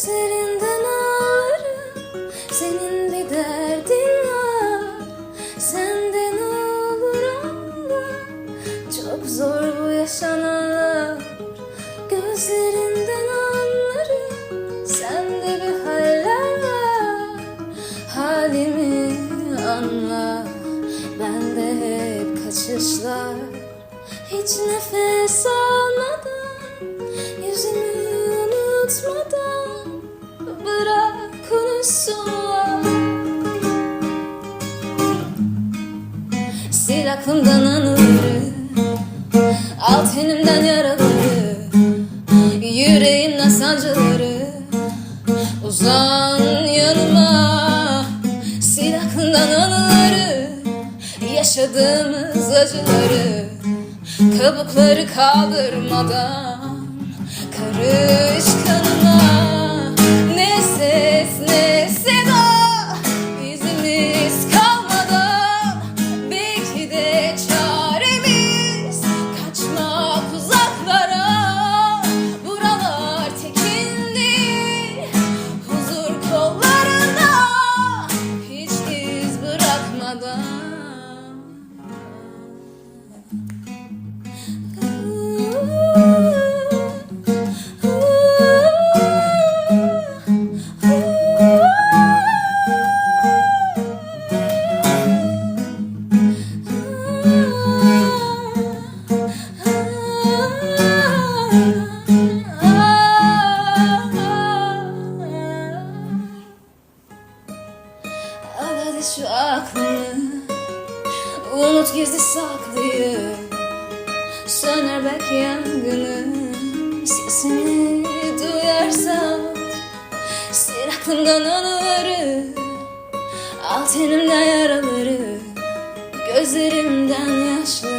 Gözlerinden ağlarım Senin bir derdin var. Senden olur anla Çok zor bu yaşananlar. Gözlerinden anlarım Sende bir haller var. Halimi anla Bende hep kaçışlar. Hiç nefes almadan Sil aklımdan anıları Al tenimden yaraları Yüreğimden sancıları. Uzan yanıma Sil aklından anıları Yaşadığımız acıları Kabukları kaldırmadan Karış kanıma mother. Hadi şu aklını Unut gizli saklıyı. Söner belki yangının Sesini duyarsam Sil aklımdan anıları Al tenimden yaraları Gözlerimden yaşları